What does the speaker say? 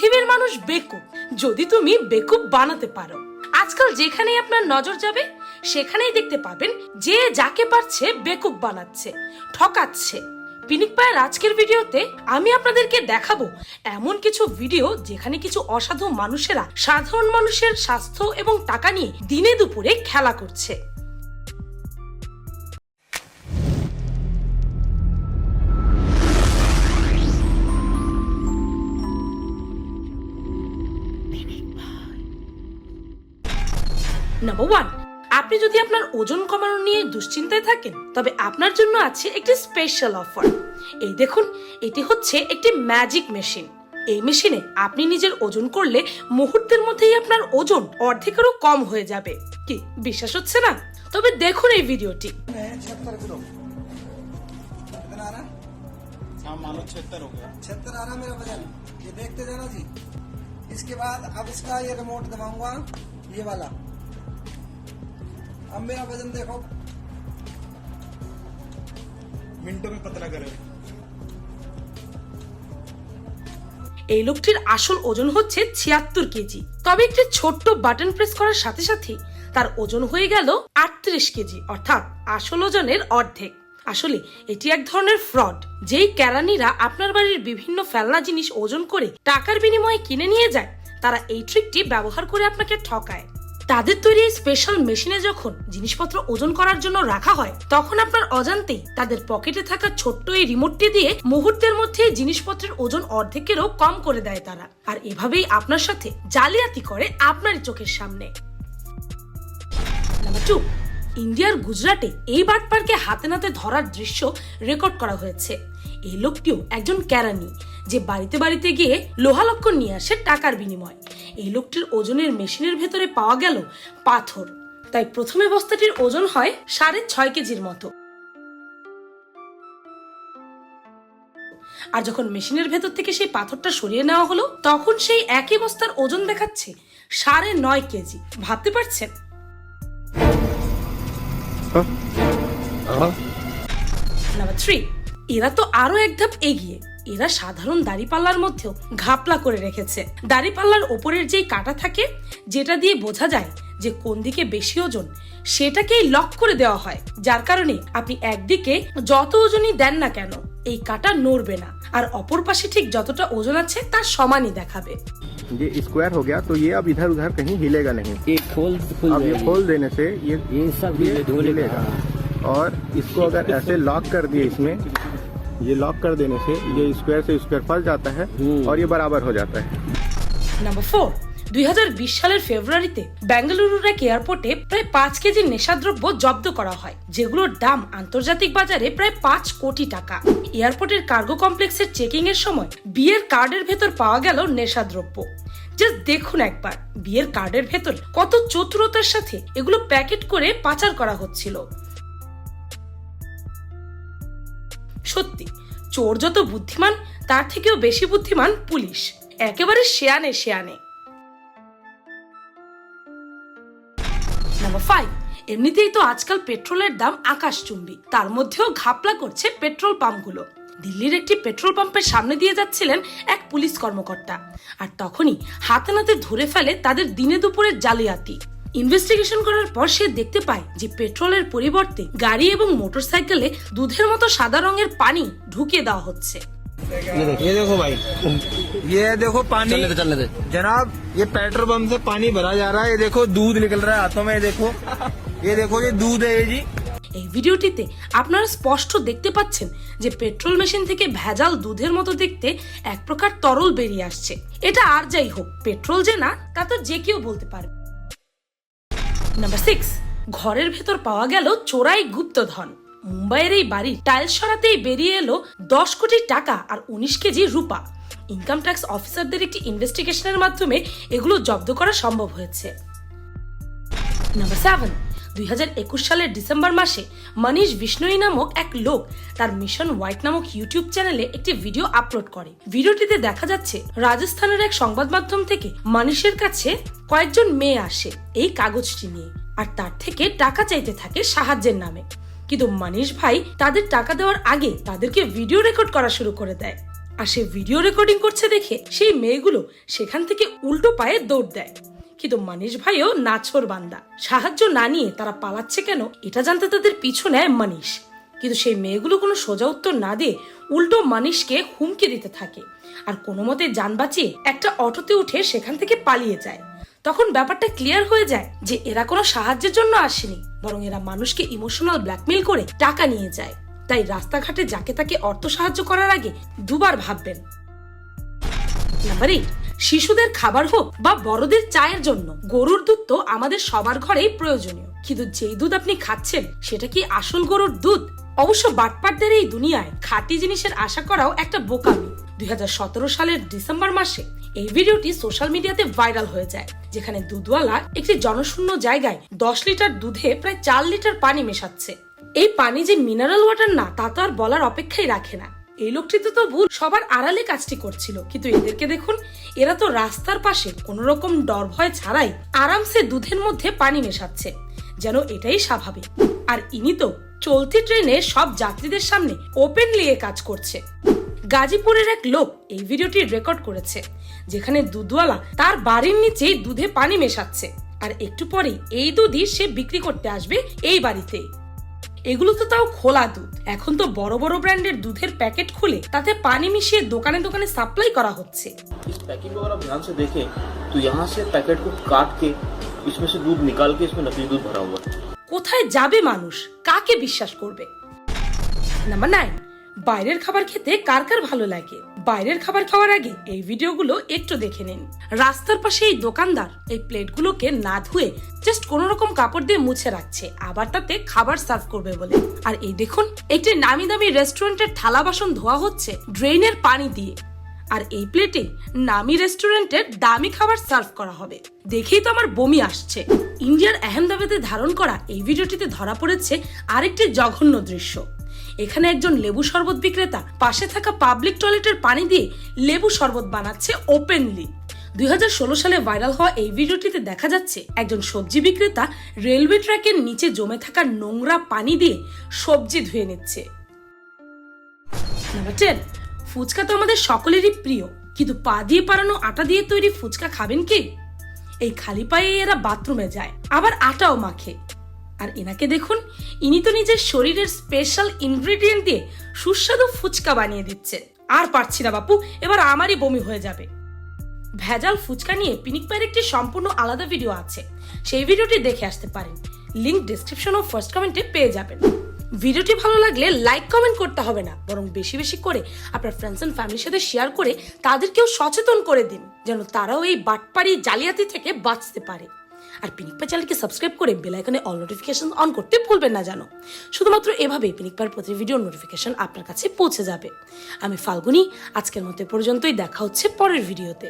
পৃথিবীর মানুষ বেকুব, যদি তুমি বেকুব বানাতে পারো। আজকাল যেখানেই আপনার নজর যাবে, সেখানেই দেখতে পাবেন যে যাকে পারছে বেকুব বানাচ্ছে, ঠকাচ্ছে। পিনিক পায়ের আজকের ভিডিওতে আমি আপনাদেরকে দেখাবো এমন কিছু ভিডিও যেখানে কিছু অসাধু মানুষেরা সাধারণ মানুষের স্বাস্থ্য এবং টাকা নিয়ে দিনে দুপুরে খেলা করছে। নাম্বার ওয়ান আপনি যদি আপনার ওজন কমানো নিয়ে দুশ্চিন্তায় থাকেন তবে আপনার জন্য আছে একটি স্পেশাল অফার এই দেখুন এটি হচ্ছে একটি ম্যাজিক মেশিন এই মেশিনে আপনি নিজের ওজন করলে মুহূর্তের মধ্যেই আপনার ওজন অর্ধেকেরও কম হয়ে যাবে কি বিশ্বাস হচ্ছে না তবে দেখুন এই ভিডিওটি छिहत्तर किलो कितना आ रहा हाँ मानो छिहत्तर हो गया छिहत्तर आ रहा मेरा वजन ये देखते जाना जी इसके बाद अब इसका ये रिमोट दबाऊंगा ये वाला अब मेरा वजन देखो मिनटों में पतला करे এই লোকটির আসল ওজন হচ্ছে ছিয়াত্তর কেজি তবে একটি ছোট্ট বাটন প্রেস করার সাথে সাথে তার ওজন হয়ে গেল আটত্রিশ কেজি অর্থাৎ আসল ওজনের অর্ধেক আসলে এটি এক ধরনের ফ্রড যেই কেরানিরা আপনার বাড়ির বিভিন্ন ফেলনা জিনিস ওজন করে টাকার বিনিময়ে কিনে নিয়ে যায় তারা এই ট্রিকটি ব্যবহার করে আপনাকে ঠকায় তাদের তৈরি স্পেশাল মেশিনে যখন জিনিসপত্র ওজন করার জন্য রাখা হয়, তখন আপনার অজান্তেই তাদের পকেটে থাকা ছোট্ট এই রিমোটটি দিয়ে মুহূর্তের মধ্যে জিনিসপত্রের ওজন অর্ধেকেরও কম করে দেয় তারা। আর এভাবেই আপনার সাথে জালিয়াতি করে আপনারই চোখের সামনে। ইন্ডিয়ার গুজরাটে এই বাটপারকে হাতে নাতে ধরার দৃশ্য রেকর্ড করা হয়েছে। এই লোকটিও একজন ক্যারানি, যে বাড়িতে বাড়িতে গিয়ে লোহালক্ষণ নিয়ে আসে টাকার বিনিময়। এই লোকটির ওজনের মেশিনের ভেতরে পাওয়া গেল পাথর। তাই প্রথমে বস্তাটির ওজন হয় সাড়ে ছয় কেজির মতো। আর যখন মেশিনের ভেতর থেকে সেই পাথরটা সরিয়ে নেওয়া হলো তখন সেই একই বস্তার ওজন দেখাচ্ছে সাড়ে নয় কেজি। ভাবতে পারছেন? নাম্বার থ্রি এরা তো আরো এক ধাপ এগিয়ে এরা সাধারণ দাড়িপাল্লার মধ্যেও ঘাপলা করে রেখেছে দাড়িপাল্লার ওপরের যেই কাটা থাকে যেটা দিয়ে বোঝা যায় যে কোন দিকে বেশি ওজন সেটাকেই লক করে দেওয়া হয় যার কারণে আপনি একদিকে যত ওজনই দেন না কেন এই কাটা নড়বে না আর অপর পাশে ঠিক যতটা ওজন আছে তার সমানই দেখাবে ये स्क्वायर हो गया तो ये अब इधर उधर कहीं हिलेगा नहीं ये खोल खुल अब ये जाएगी। खोल देने से ये ये सब ये हिले- ढोलेगा हिलेगा और इसको अगर ऐसे लॉक कर दिए इसमें ये लॉक कर देने से ये स्क्वायर से स्क्वायर फंस जाता है हम्म। और ये बराबर हो जाता है নাম্বার ফোর দুই সালের ফেব্রুয়ারিতে বেঙ্গালুরুর এক এয়ারপোর্টে প্রায় পাঁচ কেজি নেশাদ্রব্য জব্দ করা হয় যেগুলোর দাম আন্তর্জাতিক বাজারে প্রায় পাঁচ কোটি টাকা এয়ারপোর্টের কার্গো কমপ্লেক্সের চেকিং এর সময় বিয়ের কার্ডের ভেতর পাওয়া গেল নেশাদ্রব্য জাস্ট দেখুন একবার বিয়ের কার্ডের ভেতর কত চতুরতার সাথে এগুলো প্যাকেট করে পাচার করা হচ্ছিল সত্যি, চোর যত বুদ্ধিমান, তার থেকেও বেশি বুদ্ধিমান পুলিশ। একেবারে শেয়ানে শেয়ানে। নাম্বার ফাইভ এমনিতেই তো আজকাল পেট্রোলের দাম আকাশচুম্বী। তার মধ্যেও ঘাপলা করছে পেট্রোল পাম্পগুলো। দিল্লির একটি পেট্রোল পাম্পের সামনে দিয়ে যাচ্ছিলেন এক পুলিশ কর্মকর্তা। আর তখনই হাতে নাতে ধরে ফেলে তাদের দিনে দুপুরের জালিয়াতি। ইনভেস্টিগেশন করার পর সে দেখতে পায় যে পেট্রোলের পরিবর্তে গাড়ি এবং মোটরসাইকেলে দুধের মতো সাদা রঙের পানি ঢুকিয়ে দেওয়া হচ্ছে ये देखो भाई ये देखो पानी चलने दे चलने दे जनाब ये पेट्रोल पंप से पानी भरा जा रहा है ये देखो दूध निकल रहा है हाथों में ये देखो ये देखो ये दूध है ये जी এই ভিডিওটিতে আপনারা স্পষ্ট দেখতে পাচ্ছেন যে পেট্রোল মেশিন থেকে ভেজাল দুধের মতো দেখতে এক প্রকার তরল বেরিয়ে আসছে এটা আর যাই হোক পেট্রোল যে না তা তো যে কেউ বলতে পারে নাম্বার সিক্স ঘরের ভেতর পাওয়া গেল চোরাই গুপ্তধন। মুম্বাইয়ের এই বাড়ির টাইল সরাতেই বেরিয়ে এলো দশ কোটি টাকা আর উনিশ কেজি রূপা। ইনকাম ট্যাক্স অফিসারদের একটি ইনভেস্টিগেশনের মাধ্যমে এগুলো জব্দ করা সম্ভব হয়েছে। নাম্বার সেভেন দুই সালের ডিসেম্বর মাসে মনীষ বিষ্ণই নামক এক লোক তার মিশন হোয়াইট নামক ইউটিউব চ্যানেলে একটি ভিডিও আপলোড করে। ভিডিওটিতে দেখা যাচ্ছে রাজস্থানের এক সংবাদ মাধ্যম থেকে মনীষের কাছে কয়েকজন মেয়ে আসে এই কাগজটি নিয়ে আর তার থেকে টাকা চাইতে থাকে সাহায্যের নামে। কিন্তু মনীষ ভাই তাদের টাকা দেওয়ার আগে তাদেরকে ভিডিও রেকর্ড করা শুরু করে দেয়। আর সে ভিডিও রেকর্ডিং করছে দেখে সেই মেয়েগুলো সেখান থেকে উল্টো পায়ে দৌড় দেয়। কিন্তু মানিশ ভাইও নাছর বান্দা। সাহায্য না নিয়ে তারা পালাচ্ছে কেন, এটা জানতে তাদের পিছু নেয় মানিশ। কিন্তু সেই মেয়েগুলো কোনো সোজা উত্তর না দিয়ে উল্টো মানিশকে হুমকি দিতে থাকে। আর কোনো মতে যান বাঁচিয়ে একটা অটোতে উঠে সেখান থেকে পালিয়ে যায়। তখন ব্যাপারটা ক্লিয়ার হয়ে যায় যে এরা কোনো সাহায্যের জন্য আসেনি, বরং এরা মানুষকে ইমোশনাল ব্ল্যাকমেল করে টাকা নিয়ে যায়। তাই রাস্তাঘাটে যাকে তাকে অর্থ সাহায্য করার আগে দুবার ভাববেন। নাম্বার এইট শিশুদের খাবার হোক বা বড়দের চায়ের জন্য, গরুর দুধ তো আমাদের সবার ঘরেই প্রয়োজনীয়। কিন্তু যেই দুধ আপনি খাচ্ছেন, সেটা কি আসল গরুর দুধ? অবশ্য বাটপাটদের এই দুনিয়ায় খাঁটি জিনিসের আশা করাও একটা বোকামি। দুই হাজার সতেরো সালের ডিসেম্বর মাসে এই ভিডিওটি সোশ্যাল মিডিয়াতে ভাইরাল হয়ে যায়, যেখানে দুধওয়ালা একটি জনশূন্য জায়গায় দশ লিটার দুধে প্রায় চার লিটার পানি মেশাচ্ছে। এই পানি যে মিনারেল ওয়াটার না, তা তো আর বলার অপেক্ষাই রাখে না। এই লোকটি তো ভুল, সবার আড়ালে কাজটি করছিল। কিন্তু এদেরকে দেখুন, এরা তো রাস্তার পাশে কোন রকম ডর ভয় ছাড়াই আরামসে দুধের মধ্যে পানি মেশাচ্ছে, যেন এটাই স্বাভাবিক। আর ইনি তো চলতি ট্রেনে সব যাত্রীদের সামনে ওপেনলি এ কাজ করছে। গাজীপুরের এক লোক এই ভিডিওটি রেকর্ড করেছে, যেখানে দুধওয়ালা তার বাড়ির নিচেই দুধে পানি মেশাচ্ছে, আর একটু পরেই এই দুধই সে বিক্রি করতে আসবে এই বাড়িতেই এগুলো তো তাও খোলা দুধ এখন তো বড় বড় ব্র্যান্ডের দুধের প্যাকেট খুলে তাতে পানি মিশিয়ে দোকানে দোকানে সাপ্লাই করা হচ্ছে इस पैकिंग को अगर आप ध्यान से देखें तो यहाँ से पैकेट को काट के इसमें से दूध निकाल के इसमें नकली दूध भरा हुआ है কোথায় যাবে মানুষ কাকে বিশ্বাস করবে নাম্বার নাইন বাইরের খাবার খেতে কার কার ভালো লাগে? বাইরের খাবার খাওয়ার আগে এই ভিডিওগুলো একটু দেখে নিন। রাস্তার পাশে এই দোকানদার এই প্লেটগুলোকে না ধুয়ে জাস্ট কোন রকম কাপড় দিয়ে মুছে রাখছে, আবার তাতে খাবার সার্ভ করবে বলে। আর এই দেখুন, একটি নামি দামি রেস্টুরেন্টের থালা বাসন ধোয়া হচ্ছে ড্রেনের পানি দিয়ে। আর এই প্লেটে নামি রেস্টুরেন্টের দামি খাবার সার্ভ করা হবে। দেখেই তো আমার বমি আসছে। ইন্ডিয়ার আহমেদাবাদে ধারণ করা এই ভিডিওটিতে ধরা পড়েছে আরেকটি জঘন্য দৃশ্য। এখানে একজন লেবু শরবত বিক্রেতা পাশে থাকা পাবলিক টয়লেটের পানি দিয়ে লেবু শরবত বানাচ্ছে ওপেনলি দুই হাজার ষোলো সালে ভাইরাল হওয়া এই ভিডিওটিতে দেখা যাচ্ছে, একজন সবজি বিক্রেতা রেলওয়ে ট্র্যাকের নিচে জমে থাকা নোংরা পানি দিয়ে সবজি ধুয়ে নিচ্ছে। ফুচকা তো আমাদের সকলেরই প্রিয়, কিন্তু পা দিয়ে পারানো আটা দিয়ে তৈরি ফুচকা খাবেন কি? এই খালি পায়ে এরা বাথরুমে যায়, আবার আটাও মাখে। আর এনাকে দেখুন, ইনি তো নিজের শরীরের স্পেশাল ইনগ্রেডিয়েন্ট দিয়ে সুস্বাদু ফুচকা বানিয়ে দিচ্ছে আর পারছি না বাপু, এবার আমারই বমি হয়ে যাবে। ভেজাল ফুচকা নিয়ে পিনিক পায়ের একটি সম্পূর্ণ আলাদা ভিডিও আছে। সেই ভিডিওটি দেখে আসতে পারেন। লিংক ডিসক্রিপশন ও ফার্স্ট কমেন্টে পেয়ে যাবেন। ভিডিওটি ভালো লাগলে লাইক কমেন্ট করতে হবে না, বরং বেশি বেশি করে আপনার ফ্রেন্ডস এন্ড ফ্যামিলির সাথে শেয়ার করে তাদেরকেও সচেতন করে দিন, যেন তারাও এই বাটপাড়ি জালিয়াতি থেকে বাঁচতে পারে। আর পিনিক পা চ্যানেলকে সাবস্ক্রাইব করে বেল আইকনে অল নোটিফিকেশন অন করতে ভুলবেন না জানো। শুধুমাত্র এভাবেই পিনিক পার প্রতি ভিডিও নোটিফিকেশন আপনার কাছে পৌঁছে যাবে। আমি ফাল্গুনি, আজকের মতো পর্যন্তই, দেখা হচ্ছে পরের ভিডিওতে